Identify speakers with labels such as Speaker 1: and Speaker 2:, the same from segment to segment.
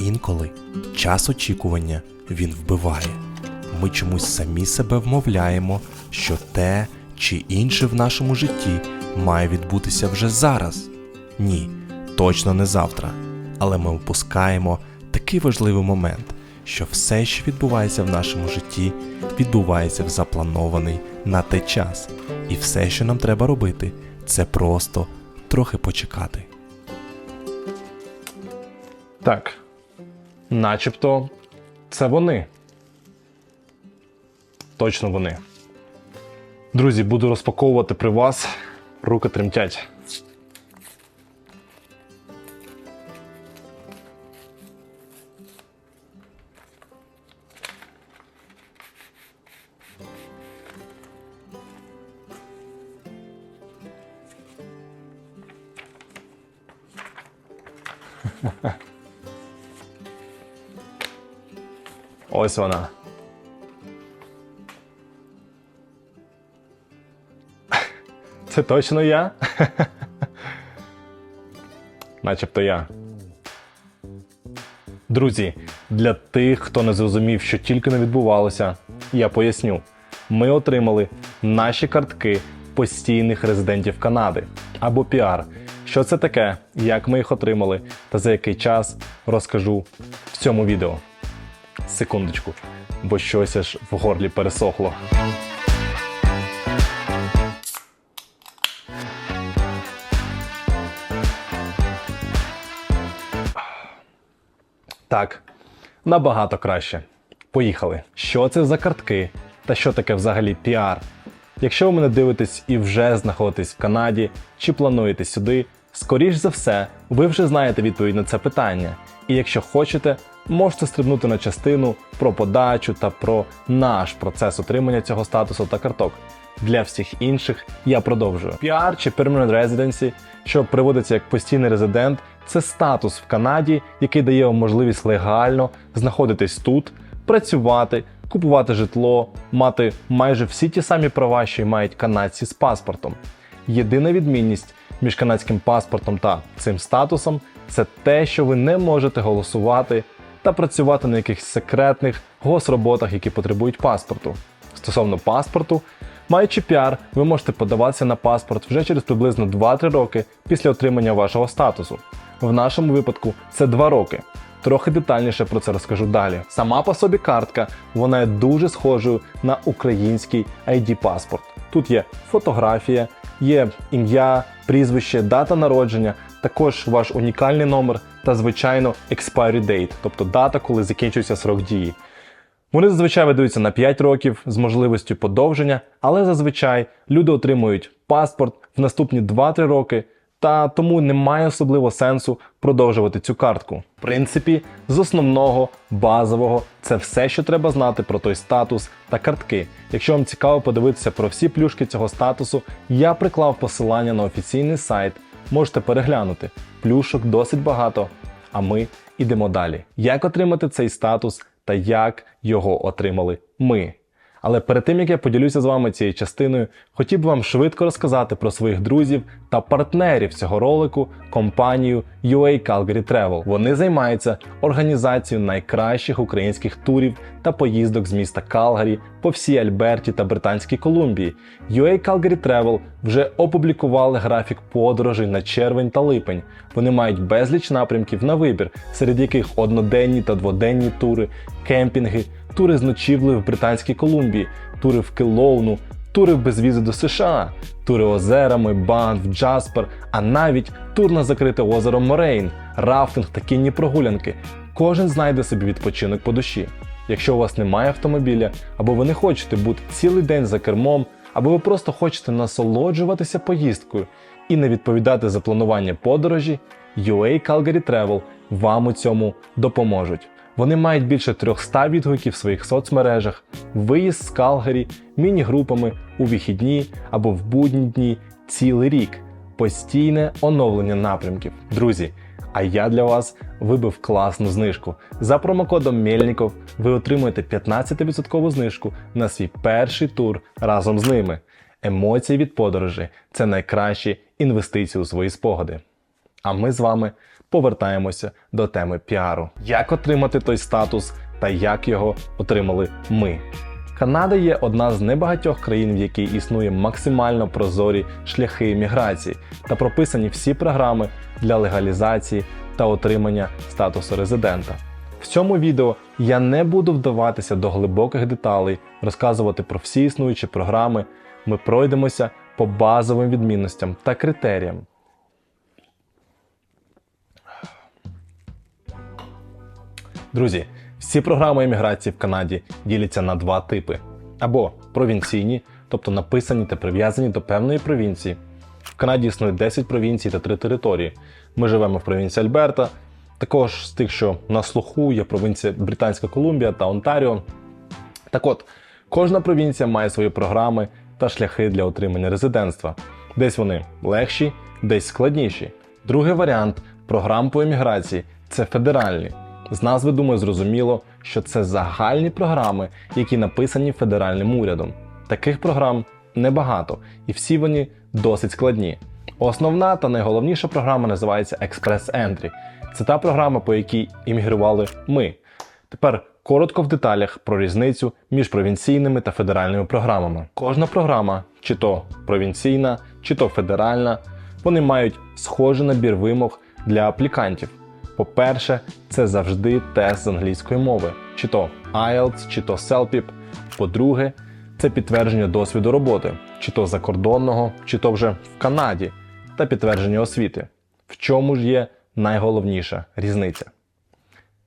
Speaker 1: інколи час очікування він вбиває. Ми чомусь самі себе вмовляємо, що те чи інше в нашому житті має відбутися вже зараз. Ні, точно не завтра. Але ми впускаємо такий важливий момент, що все, що відбувається в нашому житті, відбувається в запланований на те час. І все, що нам треба робити, це просто трохи почекати.
Speaker 2: Так. Начебто це вони. Точно вони. Друзі, буду розпаковувати при вас. Руки тремтять. Ось вона. Це точно я? Начебто я. Друзі, для тих, хто не зрозумів, що тільки не відбувалося, я поясню. Ми отримали наші картки постійних резидентів Канади або піар. Що це таке, як ми їх отримали та за який час розкажу в цьому відео. Секундочку, бо щось аж в горлі пересохло. Так, набагато краще. Поїхали. Що це за картки? Та що таке взагалі піар? Якщо ви мене дивитесь і вже знаходитесь в Канаді чи плануєте сюди, скоріш за все, ви вже знаєте відповідь на це питання. І якщо хочете, можете стрибнути на частину про подачу та про наш процес отримання цього статусу та карток. Для всіх інших я продовжую. PR чи Permanent Residency, що приводиться як постійний резидент, це статус в Канаді, який дає вам можливість легально знаходитись тут, працювати, купувати житло, мати майже всі ті самі права, що й мають канадці з паспортом. Єдина відмінність між канадським паспортом та цим статусом це те, що ви не можете голосувати та працювати на якихось секретних госроботах, які потребують паспорту. Стосовно паспорту, маючи піар, ви можете подаватися на паспорт вже через приблизно 2-3 роки після отримання вашого статусу. В нашому випадку це 2 роки. Трохи детальніше про це розкажу далі. Сама по собі картка, вона є дуже схожою на український ID-паспорт. Тут є фотографія, є ім'я, прізвище, дата народження, також ваш унікальний номер та, звичайно, expiry date, тобто дата, коли закінчується срок дії. Вони зазвичай видаються на 5 років з можливістю подовження, але зазвичай люди отримують паспорт в наступні 2-3 роки, та тому немає особливо сенсу продовжувати цю картку. В принципі, з основного, базового, це все, що треба знати про той статус та картки. Якщо вам цікаво подивитися про всі плюшки цього статусу, я приклав посилання на офіційний сайт. Можете переглянути. Плюшок досить багато. А ми йдемо далі. Як отримати цей статус та як його отримали ми? Але перед тим як я поділюся з вами цією частиною, хотів би вам швидко розказати про своїх друзів та партнерів цього ролику компанію UA Calgary Travel. Вони займаються організацією найкращих українських турів та поїздок з міста Калгарі по всій Альберті та Британській Колумбії. UA Calgary Travel вже опублікували графік подорожей на червень та липень. Вони мають безліч напрямків на вибір, серед яких одноденні та дводенні тури, кемпінги тури з ночівлею в Британській Колумбії, тури в Келоуну, тури без візи до США, тури озерами, Банф, Джаспер, а навіть тур на закрите озеро Морейн, рафтинг та кінні прогулянки. Кожен знайде собі відпочинок по душі. Якщо у вас немає автомобіля, або ви не хочете бути цілий день за кермом, або ви просто хочете насолоджуватися поїздкою і не відповідати за планування подорожі, UA Calgary Travel вам у цьому допоможуть. Вони мають більше 300 відгуків в своїх соцмережах, виїзд з Калгарі, міні-групами у вихідні або в будні дні цілий рік, постійне оновлення напрямків. Друзі, а я для вас вибив класну знижку. За промокодом Мельников ви отримуєте 15% знижку на свій перший тур разом з ними. Емоції від подорожі це найкращі інвестиції у свої спогади. А ми з вами повертаємося до теми піару. Як отримати той статус та як його отримали ми? Канада є одна з небагатьох країн, в якій існує максимально прозорі шляхи міграції та прописані всі програми для легалізації та отримання статусу резидента. В цьому відео я не буду вдаватися до глибоких деталей, розказувати про всі існуючі програми. Ми пройдемося по базовим відмінностям та критеріям. Друзі, всі програми еміграції в Канаді діляться на два типи: або провінційні, тобто написані та прив'язані до певної провінції. В Канаді існує 10 провінцій та 3 території. Ми живемо в провінції Альберта. Також з тих, що на слуху, є провінція Британська Колумбія та Онтаріо. Так от, кожна провінція має свої програми та шляхи для отримання резидентства. Десь вони легші, десь складніші. Другий варіант програм по еміграції це федеральні. З назви, думаю, зрозуміло, що це загальні програми, які написані федеральним урядом. Таких програм небагато, і всі вони досить складні. Основна та найголовніша програма називається Express Entry. Це та програма, по якій іммігрували ми. Тепер коротко в деталях про різницю між провінційними та федеральними програмами. Кожна програма, чи то провінційна, чи то федеральна, вони мають схожий набір вимог для аплікантів. По-перше, це завжди тест з англійської мови, чи то IELTS, чи то CELPIP. По-друге, це підтвердження досвіду роботи, чи то закордонного, чи то вже в Канаді, та підтвердження освіти. В чому ж є найголовніша різниця?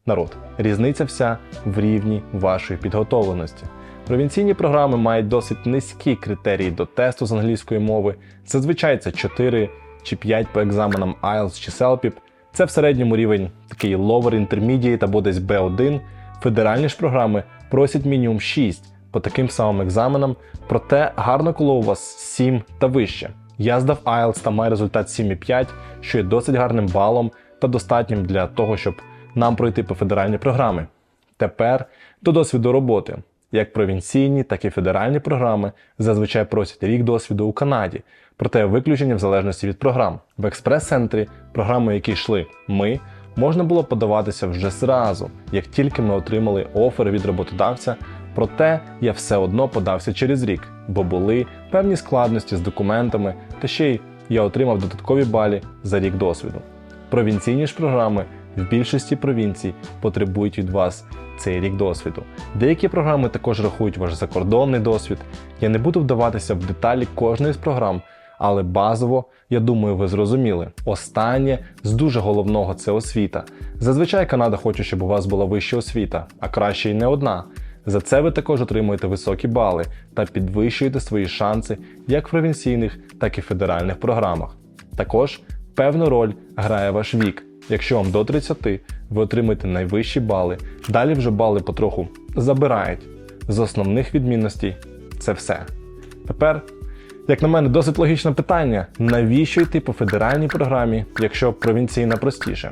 Speaker 2: Народ, різниця вся в рівні вашої підготовленості. Провінційні програми мають досить низькі критерії до тесту з англійської мови. Зазвичай це 4 чи 5 по екзаменам IELTS чи CELPIP. Це в середньому рівень такий lower intermediate або десь B1. Федеральні ж програми просять мінімум 6 по таким самим екзаменам, проте гарно, коли у вас 7 та вище. Я здав IELTS та маю результат 7,5, що є досить гарним балом та достатнім для того, щоб нам пройти по федеральні програми. Тепер до досвіду роботи. Як провінційні, так і федеральні програми зазвичай просять рік досвіду у Канаді, проте виключення в залежності від програм. В експрес-центрі, програми, які йшли ми, можна було подаватися вже зразу, як тільки ми отримали офер від роботодавця. Проте я все одно подався через рік, бо були певні складності з документами, та ще й я отримав додаткові балі за рік досвіду. Провінційні ж програми в більшості провінцій потребують від вас цей рік досвіду. Деякі програми також рахують ваш закордонний досвід. Я не буду вдаватися в деталі кожної з програм, але базово, я думаю, ви зрозуміли. Останнє з дуже головного це освіта. Зазвичай Канада хоче, щоб у вас була вища освіта, а краще й не одна. За це ви також отримуєте високі бали та підвищуєте свої шанси як в провінційних, так і федеральних програмах. Також певну роль грає ваш вік. Якщо вам до 30, ви отримаєте найвищі бали. Далі вже бали потроху забирають. З основних відмінностей це все. Тепер, як на мене, досить логічне питання: навіщо йти по федеральній програмі, якщо провінційна простіше?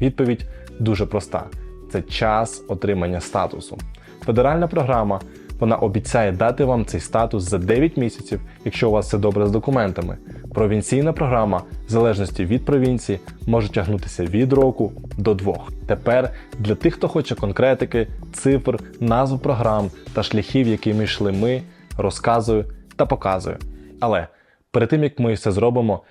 Speaker 2: Відповідь дуже проста: це час отримання статусу. Федеральна програма вона обіцяє дати вам цей статус за 9 місяців, якщо у вас все добре з документами. Провінційна програма, в залежності від провінції, може тягнутися від року до двох. Тепер для тих, хто хоче конкретики, цифр, назв програм та шляхів, якими йшли ми, розказую та показую. Але перед тим як ми все зробимо,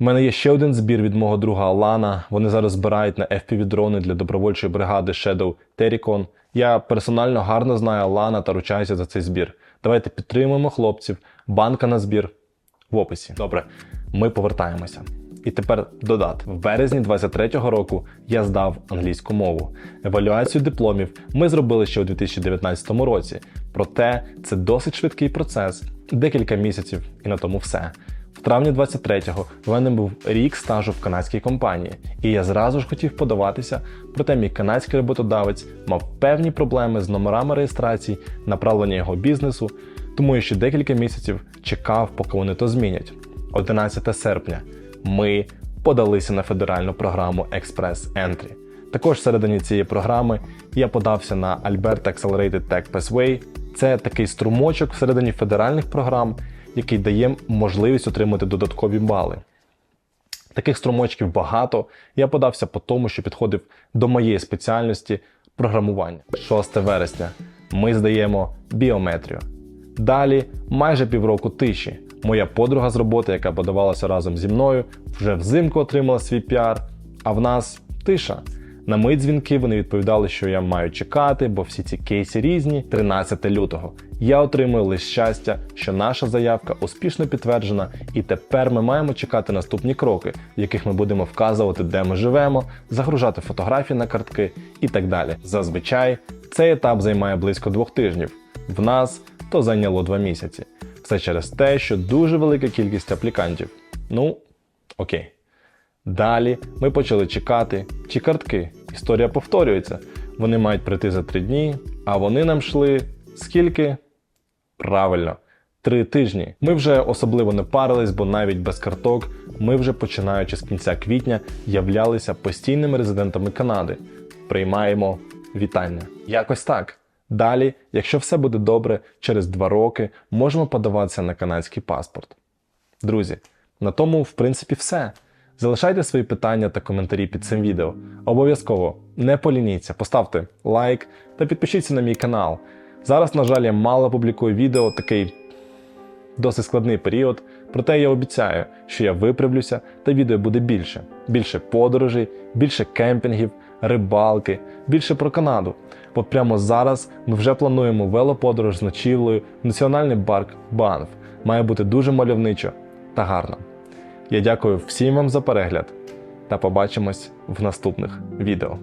Speaker 2: у мене є ще один збір від мого друга Алана. Вони зараз збирають на FPV-дрони для добровольчої бригади Shadow Tericon. Я персонально гарно знаю Алана та ручаюся за цей збір. Давайте підтримуємо хлопців. Банка на збір в описі. Добре, ми повертаємося. І тепер додат. В березні 23-го року я здав англійську мову. Евалюацію дипломів ми зробили ще у 2019 році. Проте це досить швидкий процес, декілька місяців, і на тому все. В травні 23-го в мене був рік стажу в канадській компанії, і я зразу ж хотів подаватися, проте мій канадський роботодавець мав певні проблеми з номерами реєстрації, направлення його бізнесу, тому я ще декілька місяців чекав, поки вони то змінять. 11 серпня ми подалися на федеральну програму Express Entry. Також всередині цієї програми я подався на Alberta Accelerated Tech Pathway. Це такий струмочок всередині федеральних програм, який дає можливість отримати додаткові бали. Таких струмочків багато. Я подався по тому, що підходив до моєї спеціальності програмування. 6 вересня. Ми здаємо біометрію. Далі майже півроку тиші. Моя подруга з роботи, яка подавалася разом зі мною, вже взимку отримала свій піар, а в нас тиша. На мої дзвінки вони відповідали, що я маю чекати, бо всі ці кейси різні. 13 лютого. Я отримую лише щастя, що наша заявка успішно підтверджена, і тепер ми маємо чекати наступні кроки, в яких ми будемо вказувати, де ми живемо, загружати фотографії на картки і так далі. Зазвичай цей етап займає близько двох тижнів. В нас то зайняло два місяці. Все через те, що дуже велика кількість аплікантів. Ну, окей. Далі ми почали чекати, чи картки. Історія повторюється. Вони мають прийти за три дні, а вони нам йшли скільки? Правильно, три тижні. Ми вже особливо не парились, бо навіть без карток ми вже починаючи з кінця квітня являлися постійними резидентами Канади. Приймаємо вітання. Якось так. Далі, якщо все буде добре, через два роки можемо подаватися на канадський паспорт. Друзі, на тому, в принципі, все. Залишайте свої питання та коментарі під цим відео. Обов'язково не полініться, поставте лайк та підпишіться на мій канал. Зараз, на жаль, я мало публікую відео, такий досить складний період, проте я обіцяю, що я виправлюся та відео буде більше. Більше подорожей, більше кемпінгів, рибалки, більше про Канаду. Бо прямо зараз ми вже плануємо велоподорож з ночівлею в національний парк Банф. Має бути дуже мальовничо та гарно. Я дякую всім вам за перегляд та побачимось в наступних відео.